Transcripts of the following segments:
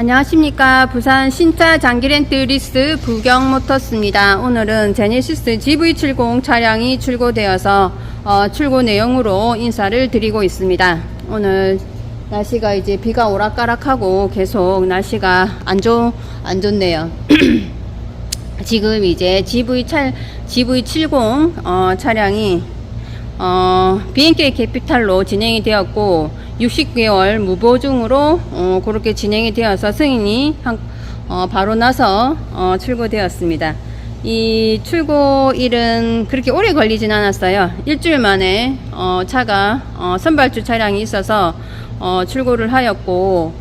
안녕하십니까. 부산 신차 장기렌트 리스 부경모터스입니다. 오늘은 제네시스 GV70 차량이 출고되어서 어, 출고 내용으로 인사를 드리고 있습니다. 오늘 날씨가 이제 비가 오락가락하고 계속 날씨가 안, 좋, 안 좋네요. 지금 이제 GV 차, GV70 어, 차량이 어, BNK 캐피탈로 진행이 되었고 60개월 무보증으로 어, 그렇게 진행이 되어서 승인이 한, 어, 바로 나서 어, 출고되었습니다. 이 출고일은 그렇게 오래 걸리진 않았어요. 일주일 만에 어, 차가 어, 선발주 차량이 있어서 어, 출고를 하였고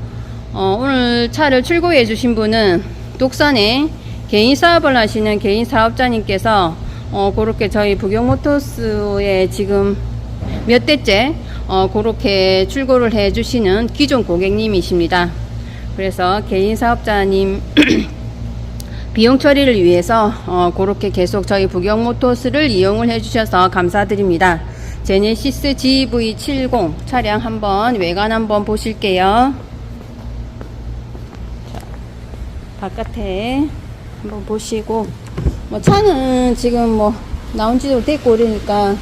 어, 오늘 차를 출고해 주신 분은 독산에 개인 사업을 하시는 개인 사업자님께서 어, 그렇게 저희 부경모터스에 지금 몇 대째 어, 그렇게 출고를 해 주시는 기존 고객님이십니다. 그래서 개인 사업자님 비용 처리를 위해서 어, 그렇게 계속 저희 부경모터스를 이용을 해 주셔서 감사드립니다. 제네시스 GV70 차량 한번 외관 한번 보실게요. 자, 바깥에 한번 보시고 뭐 차는 지금 뭐 나온 지도 됐고 그러니까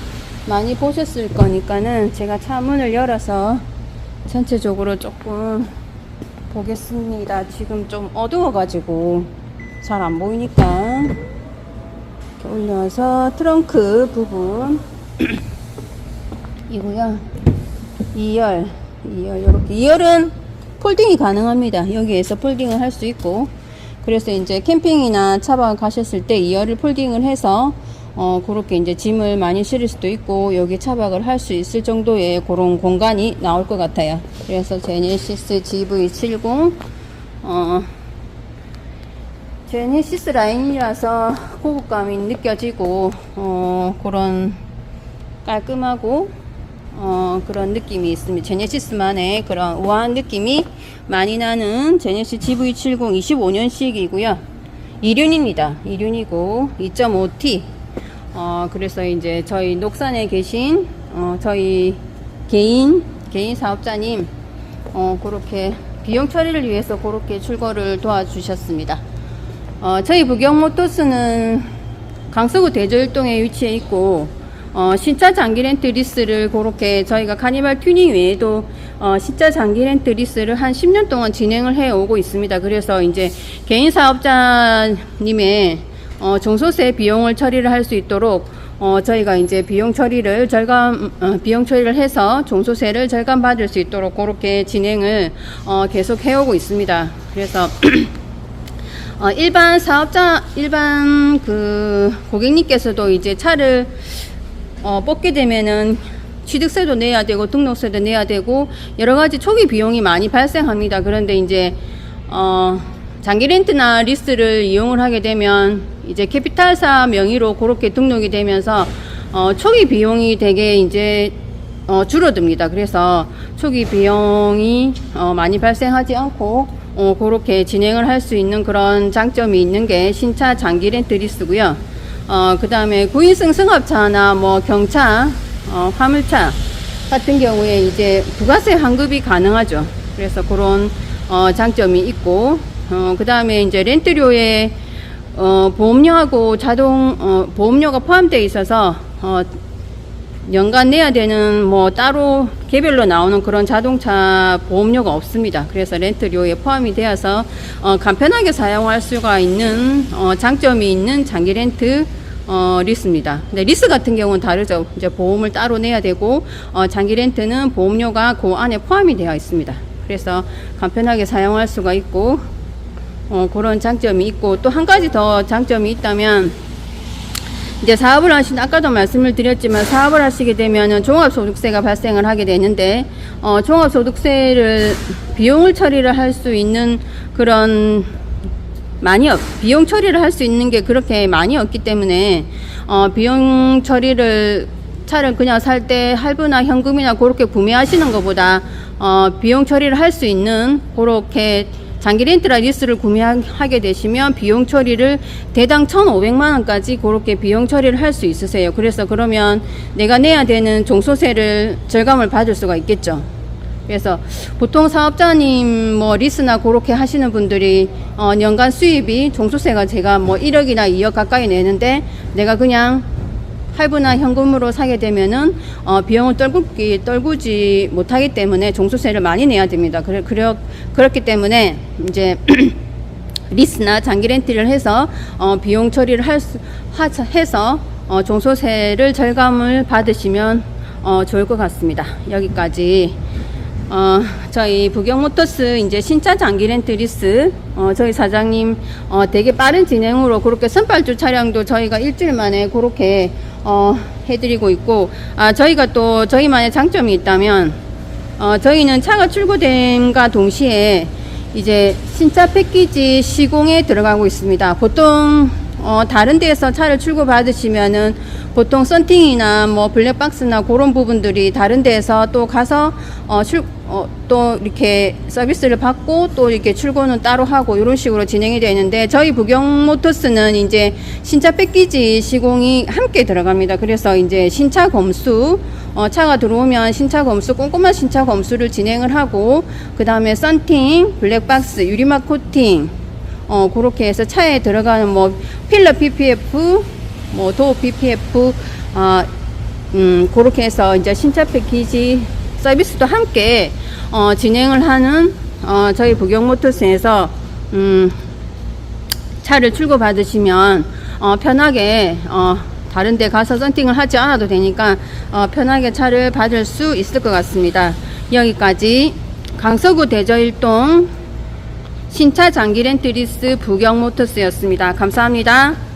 많이 보셨을 거니까는 제가 차 문을 열어서 전체적으로 조금 보겠습니다. 지금 좀 어두워 가지고 잘 안 보이니까 이렇게 올려서 트렁크 부분 이고요. 2열 2열 이렇게 2열은 폴딩이 가능합니다. 여기에서 폴딩을 할 수 있고 그래서 이제 캠핑이나 차박 가셨을 때 2열을 폴딩을 해서 어, 그렇게 이제 짐을 많이 실을 수도 있고, 여기 차박을 할 수 있을 정도의 그런 공간이 나올 것 같아요. 그래서 제네시스 GV70, 어, 제네시스 라인이라서 고급감이 느껴지고, 어, 그런 깔끔하고, 어, 그런 느낌이 있습니다. 제네시스만의 그런 우아한 느낌이 많이 나는 제네시스 GV70 25년식이고요. 2륜입니다. 2륜이고, 2.5T. 어, 그래서 이제 저희 녹산에 계신, 어, 저희 개인, 개인 사업자님, 어, 그렇게 비용 처리를 위해서 그렇게 출고를 도와주셨습니다. 어, 저희 부경모터스는 강서구 대저일동에 위치해 있고, 어, 신차 장기 렌트 리스를 그렇게 저희가 카니발 튜닝 외에도 어, 신차 장기 렌트 리스를 한 10년 동안 진행을 해 오고 있습니다. 그래서 이제 개인 사업자님의 어, 종소세 비용을 처리를 할 수 있도록 어, 저희가 이제 비용 처리를 절감 어, 비용 처리를 해서 종소세를 절감 받을 수 있도록 그렇게 진행을 어, 계속 해오고 있습니다. 그래서 어, 일반 사업자 일반 그 고객님께서도 이제 차를 어, 뽑게 되면은 취득세도 내야 되고 등록세도 내야 되고 여러 가지 초기 비용이 많이 발생합니다. 그런데 이제 어, 장기 렌트나 리스를 이용을 하게 되면 이제 캐피탈사 명의로 그렇게 등록이 되면서 어, 초기 비용이 되게 이제 어, 줄어듭니다. 그래서 초기 비용이 어, 많이 발생하지 않고 어, 그렇게 진행을 할 수 있는 그런 장점이 있는 게 신차 장기 렌트 리스고요. 어, 그 다음에 구인승 승합차나 뭐 경차, 어, 화물차 같은 경우에 이제 부가세 환급이 가능하죠. 그래서 그런 어, 장점이 있고, 어, 그 다음에 이제 렌트료에 어, 보험료하고 자동 어, 보험료가 포함되어 있어서 어, 연간 내야 되는 뭐 따로 개별로 나오는 그런 자동차 보험료가 없습니다. 그래서 렌트료에 포함이 되어서 어, 간편하게 사용할 수가 있는 어, 장점이 있는 장기 렌트 어, 리스입니다. 근데 리스 같은 경우는 다르죠. 이제 보험을 따로 내야 되고 어, 장기 렌트는 보험료가 그 안에 포함이 되어 있습니다. 그래서 간편하게 사용할 수가 있고 어, 그런 장점이 있고 또 한 가지 더 장점이 있다면 이제 사업을 하신 아까도 말씀을 드렸지만 사업을 하시게 되면은 종합소득세가 발생을 하게 되는데 어, 종합소득세를 비용을 처리를 할 수 있는 그런 많이 없, 비용 처리를 할 수 있는 게 그렇게 많이 없기 때문에 어, 비용 처리를 차를 그냥 살 때 할부나 현금이나 그렇게 구매하시는 것보다 어, 비용 처리를 할 수 있는 그렇게 장기 렌트라 리스를 구매하게 되시면 비용 처리를 대당 1,500만 원까지 그렇게 비용 처리를 할 수 있으세요. 그래서 그러면 내가 내야 되는 종소세를 절감을 받을 수가 있겠죠. 그래서 보통 사업자님 뭐 리스나 그렇게 하시는 분들이 어, 연간 수입이 종소세가 제가 뭐 1억이나 2억 가까이 내는데 내가 그냥 할부나 현금으로 사게 되면은 어, 비용을 떨구기 떨구지 못하기 때문에 종소세를 많이 내야 됩니다. 그래 그래 그렇기 때문에 이제 리스나 장기 렌트를 해서 어, 비용 처리를 할 수, 하, 해서 어, 종소세를 절감을 받으시면 어, 좋을 것 같습니다. 여기까지 어, 저희 부경모터스 이제 신차 장기 렌트 리스 어, 저희 사장님 어, 되게 빠른 진행으로 그렇게 선발주 차량도 저희가 일주일 만에 그렇게 어, 해드리고 있고 아, 저희가 또 저희만의 장점이 있다면 어, 저희는 차가 출고됨과 동시에 이제 신차 패키지 시공에 들어가고 있습니다. 보통 어, 다른 데에서 차를 출고 받으시면은 보통 썬팅이나 뭐 블랙박스나 그런 부분들이 다른 데에서 또 가서 어, 출, 어, 또 이렇게 서비스를 받고 또 이렇게 출고는 따로 하고 이런 식으로 진행이 되어 있는데 저희 부경모터스는 이제 신차 패키지 시공이 함께 들어갑니다. 그래서 이제 신차 검수 어, 차가 들어오면 신차 검수 꼼꼼한 신차 검수를 진행을 하고 그 다음에 썬팅, 블랙박스, 유리막 코팅 어, 그렇게 해서 차에 들어가는 뭐 필러 PPF, 뭐 도어 PPF, 아, 음, 그렇게 해서 이제 신차 패키지 서비스도 함께 어, 진행을 하는 어, 저희 부경모터스에서 음, 차를 출고 받으시면 어, 편하게 어, 다른 데 가서 썬팅을 하지 않아도 되니까 어, 편하게 차를 받을 수 있을 것 같습니다. 여기까지 강서구 대저일동 신차 장기 렌트 리스 부경모터스였습니다. 감사합니다.